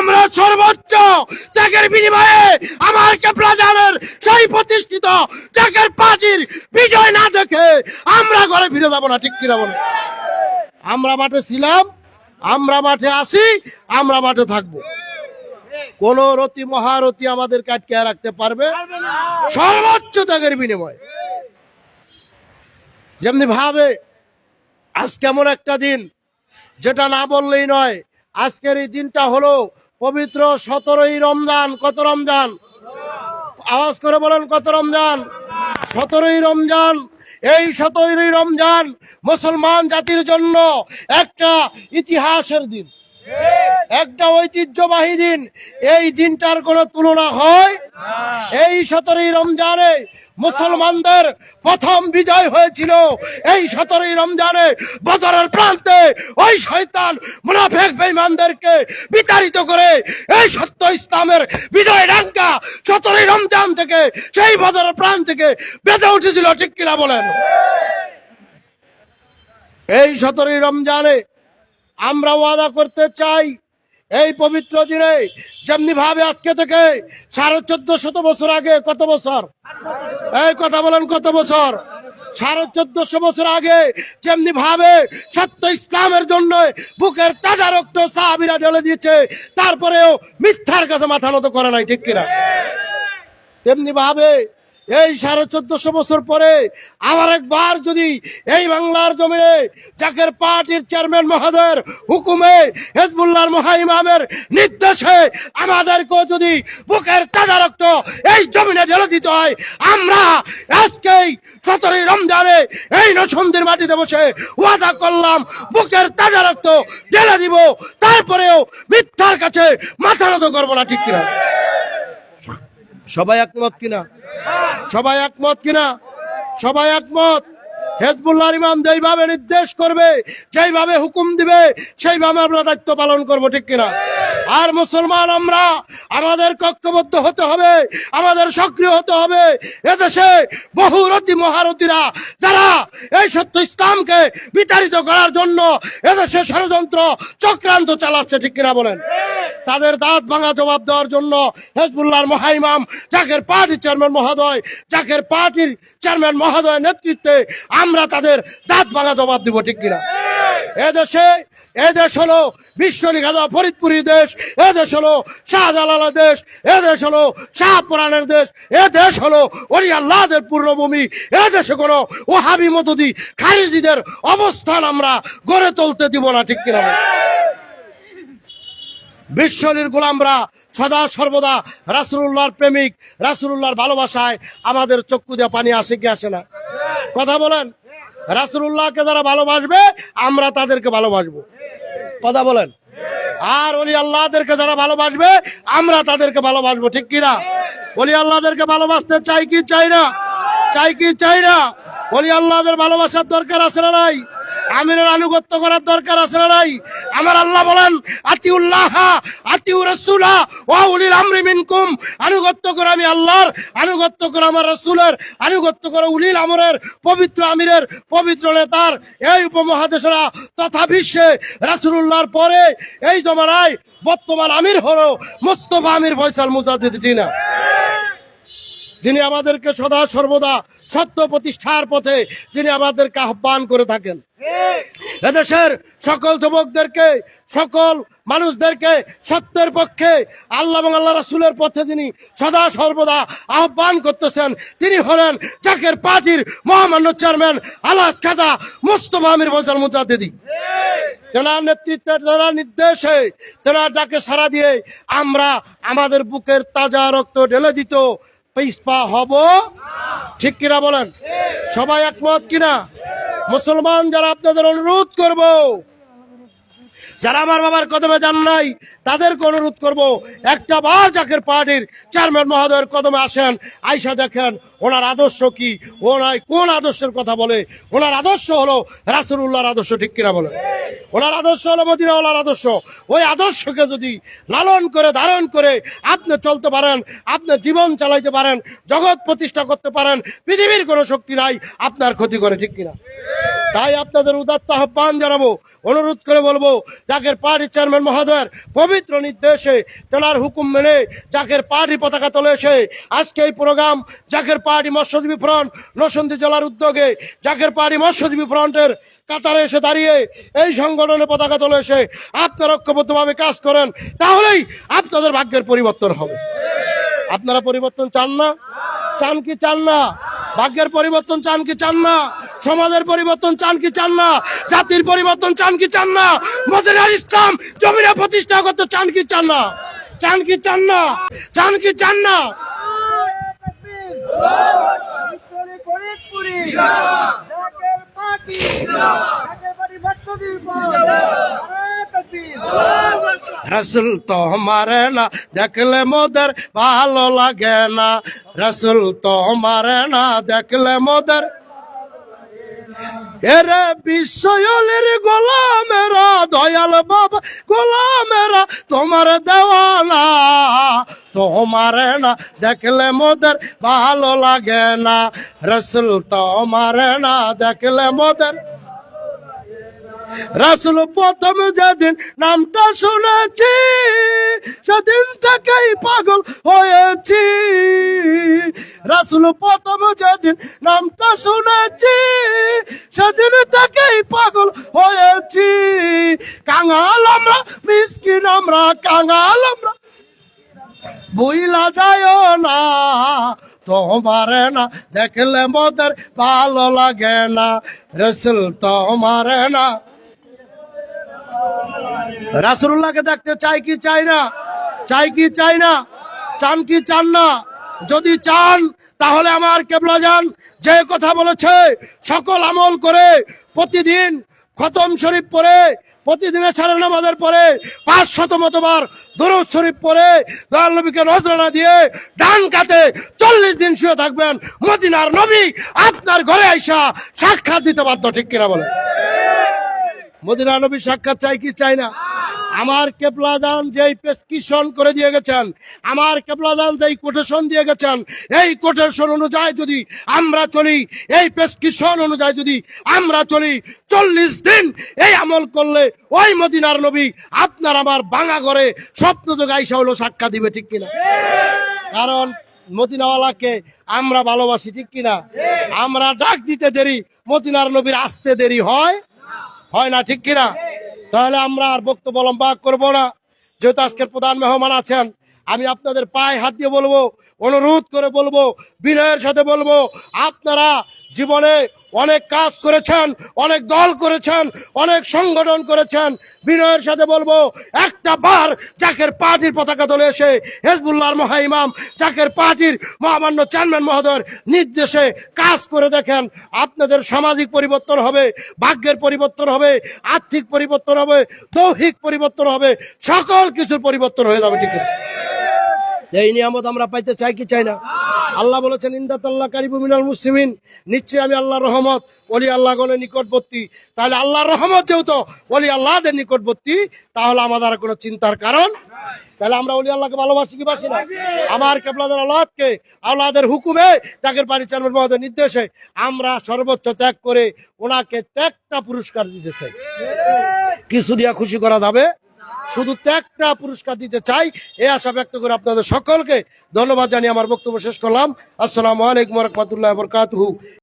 আমরা সর্বোচ্চ ত্যাগের বিনিময়ে আমার কেপ্রাজানের সেই প্রতিষ্ঠিত ত্যাগের পার্টির বিজয় না দেখে আমরা ঘরে ফিরে যাব না, ঠিক কিনা বলে আমরা মাঠে ছিলাম, আমরা মাঠে আসি আমরা মাঠে থাকব। কোন রতি, মহারতি আমাদের কাটকে রাখতে পারবে? সর্বোচ্চ ত্যাগের বিনিময়। যেমনি ভাবে, আজ কেমন একটা দিন, যেটা না বললেই নয়, আজকের এই দিনটা হলো পবিত্র সতেরোই রমজান, কত রমজান? আওয়াজ করে বলেন, কত রমজান? সতেরোই রমজান, এই সতেরোই রমজান মুসলমান জাতির জন্য একটা ইতিহাসের দিন। একটা ঐতিহ্যবাহী দিন। এই দিনটার কোনো তুলনা হয় এই সতেরোই রমজানে মুসলমানদের প্রথম বিজয় হয়েছিল। এই সতেরোই রমজানে বদরের প্রান্তে ওই শয়তান মুনাফেক বেঈমানদেরকে বিতাড়িত করে এই সত্য ইসলামের বিজয় ডাঙ্কা সতেরোই রমজান থেকে সেই বদরের প্রাণ থেকে বেঁধে উঠেছিল, ঠিক কিনা বলেন? এই সতেরোই রমজানে আমরা ওয়াদা করতে চাই এই পবিত্র দিনে, যেমনি ভাবে আজকে থেকে সাড়ে চোদ্দ শত বছর আগে, কত বছর? এই কথা বলেন, কত বছর? সাড়ে চোদ্দশো বছর আগে, যেমনি ভাবে সত্য ইসলামের জন্য বুকের তাজা রক্ত সাহাবিরা ঢেলে দিয়েছে, তারপরেও মিথ্যার কাছে মাথা নত করে নাই, ঠিক কিনা? তেমনি ভাবে এই সাড়ে চোদ্দশো বছর পরে আবার একবার যদি এই বাংলার জমিনে জাকের পার্টির চেয়ারম্যান মহোদয়ের হুকুমে হেজবুল্লাহর মহাইমামের নির্দেশে আমাদেরকেও যদি বুকের তাজা রক্ত এই জমিনে ঢেলে দিতে হয়, আমরা আজকেই সতেরোই রমজানে এই নসন্দির মাটিতে বসে ওয়াদা করলাম, বুকের তাজা রক্ত ঢেলে দিব, তারপরেও মিথ্যার কাছে মাথা নত করব না, ঠিক কিনা? সবাই একমত কিনা? সবাই একমত কিনা? সবাই একমত? হেজবুল্লাহর ইমাম যেইভাবে নির্দেশ করবে, যেইভাবে হুকুম দিবে, সেইভাবে আমরা দায়িত্ব পালন করব, ঠিক কিনা? আর মুসলমান আমরা, আমাদের কক্ষবদ্ধ হতে হবে, আমাদের সক্রিয় হতে হবে। এদেশে বহু রতি মহারতিরা, যারা এই সত্য ইসলামকে বিতাড়িত করার জন্য এদেশে ষড়যন্ত্র চক্রান্ত চালাচ্ছে, ঠিক কিনা বলেন? তাদের দাঁত ভাঙা জবাব দেওয়ার জন্য হেজবুল্লাহর মহাইমাম জাকের পার্টির চেয়ারম্যান মহোদয় জাকের পার্টির চেয়ারম্যান মহোদয়ের নেতৃত্বে আমরা তাদের দাঁত ভাঙা জবাব দিব ঠিক কিনা? এদেশে এদেশ হলো বিশ্বলিখাজা ফরিদপুরি দেশ এদেশ হলো শাহজালালের দেশ এদেশ হলো শাহপুরাণের দেশ এ দেশ হলো ওরি আল্লাহদের পূর্ণভূমি এদেশে কোনো ওহাবি মতদি খারিজিদের অবস্থান আমরা গড়ে তুলতে দিব না ঠিক কিনা? বিশ্বলির গোলামরা সদা সর্বদা রাসুল্লাহর প্রেমিক রাসুল্লাহর ভালোবাসায় আমাদের চক্ষু দিয়ে পানি আসে কি আসে না? কথা বলেন? রাসুল্লাহকে যারা ভালোবাসবে, আমরা তাদেরকে ভালোবাসবো। কথা বলেন? আর অলি আল্লাহদেরকে যারা ভালোবাসবে, আমরা তাদেরকে ভালোবাসবো, ঠিক কিনা অলি আল্লাহদেরকে ভালোবাসতে চাই কি চাই না? চাই কি চাই না? অলি আল্লাহদের ভালোবাসার দরকার আছে না নাই? আমিরের আনুগত্য করার দরকার আছে না নাই? আমার আল্লাহ বলেন, আতিউল্লাহ আতিউ রাসূলা ওয়া উলিল আমরি মিনকুম। আনুগত্য করে আমি আল্লাহর, আনুগত্য করে আমার রাসূলের, আনুগত্য করে উলিল আমরের, পবিত্র আমিরের, পবিত্র নেতার, এই উপমহাদেশরা তথা বিশ্বে রাসূলুল্লাহর পরে এই জমানায় বর্তমান আমির হলো মোস্তফা আমির ফয়সাল মুজাদ্দিদ দিনা যিনি আমাদেরকে সদা সর্বদা সত্য প্রতিষ্ঠার পথে, যিনি আমাদেরকে আহ্বান করে থাকেন। এদেশের সকল যুবকদেরকে, সকল মানুষদেরকে সত্যের পক্ষে আল্লাহ এবং আল্লাহ রাসুলের পথে যিনি সদা সর্বদা আহ্বান করতেছেন, তিনি হলেন চাকের পার্টির মহামান্য চেয়ারম্যান আলাস খাদা মুস্তফা আমির ফজল মুজাদ্দিদি। তেনার নেতৃত্বে, তেনার নির্দেশে, তেনার ডাকে সারা দিয়ে আমরা আমাদের বুকের তাজা রক্ত ঢেলে দিত। পিসপা হব? ঠিক কিনা বলেন? সবাই একমত কিনা? মুসলমান যারা আপনাদের অনুরোধ করব যারা আমার বাবার কদমে যান নাই তাদেরকে অনুরোধ করব, একটা বার জাকের পার্টির চেয়ারম্যান মহোদয়ের কদমে আসেন, আইসা দেখেন ওনার আদর্শ কি ওনার কোন আদর্শের কথা বলে, ওনার আদর্শ হলো রাসুল্লাহর আদর্শ ঠিক কিনা বলে ওনার আদর্শ হলো মদিনাওয়ালার আদর্শ। ওই আদর্শকে যদি লালন করে, ধারণ করে আপনি চলতে পারেন, আপনি জীবন চালাইতে পারেন, জগৎ প্রতিষ্ঠা করতে পারেন, পৃথিবীর কোনো শক্তি নাই, আপনার ক্ষতি করে ঠিক কিনা। তাই আপনাদের উদাত্ত আহ্বান জানাব, অনুরোধ করে বলব জাকের পার্টি চেয়ারম্যান মহোদয়ের পবিত্র নির্দেশে তেনার হুকুম মেনে জাকের পার্টি পতাকা তোলে এসে আজকে এই প্রোগ্রাম জাকের পার্টি মৎস্যজীবী ফ্রন্ট নরসিংদী জেলার উদ্যোগে জাকের পার্টি মৎস্যজীবী ফ্রন্টের কাতারে এসে দাঁড়িয়ে এই সংগঠনের পতাকা তোলে এসে আপনারা ঐক্যবদ্ধভাবে কাজ করেন, তাহলেই আপনাদের ভাগ্যের পরিবর্তন হবে। আপনারা পরিবর্তন চান না? চান কি চান না? ভাগ্যের পরিবর্তন চান কি চান না? সমাজের পরিবর্তন চান কি চান না? জাতির পরিবর্তন চান কি চান না? মদিনার ইসলাম জমিনে প্রতিষ্ঠা করতে চান কি চান না? চান কি চান না? চান কি চান না? ভিক্টোরি রসুল তো মারে না, দেখলে মোদের ভালো লাগে না। রসুল তো মারে না, দেখলে মোদের এরে বিশ্বয়লের গোলামেরা, দয়াল বাবা গোলামেরা, তোমার দেওয়ানা তোমার না, দেখলে মোদের ভালো লাগে না। রসুল তোমার না, দেখলে মোদের রাসুল প্রথম যেদিন নামটা শুনেছি, সেদিন থেকেই পাগল হয়েছি। রাসুল প্রথম যেদিন নামটা শুনেছি, সেদিন থেকেই পাগল হয়েছি। কাঙাল আমরা, মিসকিন আমরা, কাঙাল আমরা। বুইলা যায় না, তোমার না দেখলে মোদের ভালো লাগে না। রসুল তোমার না রাসুল্লাহকে দেখতে চাই কি চাই না? চাই কি চাই না? চান কি চান না? যদি চান, তাহলে আমার কেবলা যান। যে কথা বলেছে, সকল আমল করে প্রতিদিন খতম শরীফ পড়ে প্রতিদিনের সারা নামাজের পরে পাঁচ শত মতবার দরুদ শরীফ পরে দয়াল নবীকে নজরানা দিয়ে ডান কাতে চল্লিশ দিন শুয়ে থাকবেন। মদিনার নবী আপনার ঘরে আইসা সাক্ষাৎ দিতে বাধ্য, ঠিক কিনা বলে মদিনা নবী সাক্ষাৎ চাই কি চাই না? আমার কেপলাদান যেই প্রেসক্রিপশন করে দিয়ে গেছেন, আমার কেপলাদান যেই কোটেশন দিয়ে গেছেন, এই কোটেশন অনুযায়ী যদি আমরা চলি, এই প্রেসক্রিপশন অনুযায়ী যদি আমরা চলি, চল্লিশ দিন এই আমল করলে ওই মদিনার নবী আপনার আমার বাঙা ঘরে স্বপ্ন যোগাইসা হলো সাক্ষাৎ দিবে, ঠিক কিনা? কারণ মদিনাওয়ালাকে আমরা ভালোবাসি, ঠিক কিনা? আমরা ডাক দিতে দেরি, মদিনার নবীর আসতে দেরি হয়। হয় না, ঠিক কিনা? তাহলে আমরা আর বক্তব্য লম্বা করব না। যেহেতু আজকের প্রধান মেহমান আছেন, আমি আপনাদের পায়ে হাত দিয়ে বলব, অনুরোধ করে বলব, বিনয়ের সাথে বলব, আপনারা জীবনে অনেক কাজ করেছেন, অনেক দল করেছেন, অনেক সংগঠন করেছেন বিনয়ের সাথে বলব, একটা বার জাকের পার্টির পতাকা তোলে এসে হেজবুল্লাহর মহাইমাম জাকের পার্টির মহামান্য চেয়ারম্যান মহোদয়ের নির্দেশে কাজ করে দেখেন আপনাদের সামাজিক পরিবর্তন হবে, ভাগ্যের পরিবর্তন হবে, আর্থিক পরিবর্তন হবে, দৈহিক পরিবর্তন হবে, সকল কিছুর পরিবর্তন হয়ে যাবে ঠিক আছে? এই নিয়ামত আমরা পাইতে চাই কি চাই না? আল্লাহ বলেছেন ইন্দাত আল্লাহ কারিবু মিনাল মুসলিমিন। নিশ্চয়ই আমি আল্লাহর রহমত, ওলি আল্লাহ গণের নিকটবর্তী। তাহলে আল্লাহর রহমত যেহেতু, ওলি আল্লাহদের নিকটবর্তী, তাহলে আমাদের আর কোনো চিন্তার কারণ তাহলে আমরা ওলি আল্লাহকে ভালোবাসি কি বাসি না? আমার কেবলাদের আল্লাহকে আল্লাহদের হুকুমে ত্যাগের বাড়ি চেয়ারম্যান মহোদয়ের নির্দেশে আমরা সর্বোচ্চ ত্যাগ করে ওনাকে ত্যাগটা পুরস্কার দিতে চাই। কিছু দিয়া খুশি করা যাবে? শুধু ত্যাগটা পুরস্কার দিতে চাই, এ আশা ব্যক্ত করে আপনাদের সকলকে ধন্যবাদ জানিয়ে আমার বক্তব্য শেষ করলাম। আসসালামু আলাইকুম রহমতুল্লাহ বরকাতহু।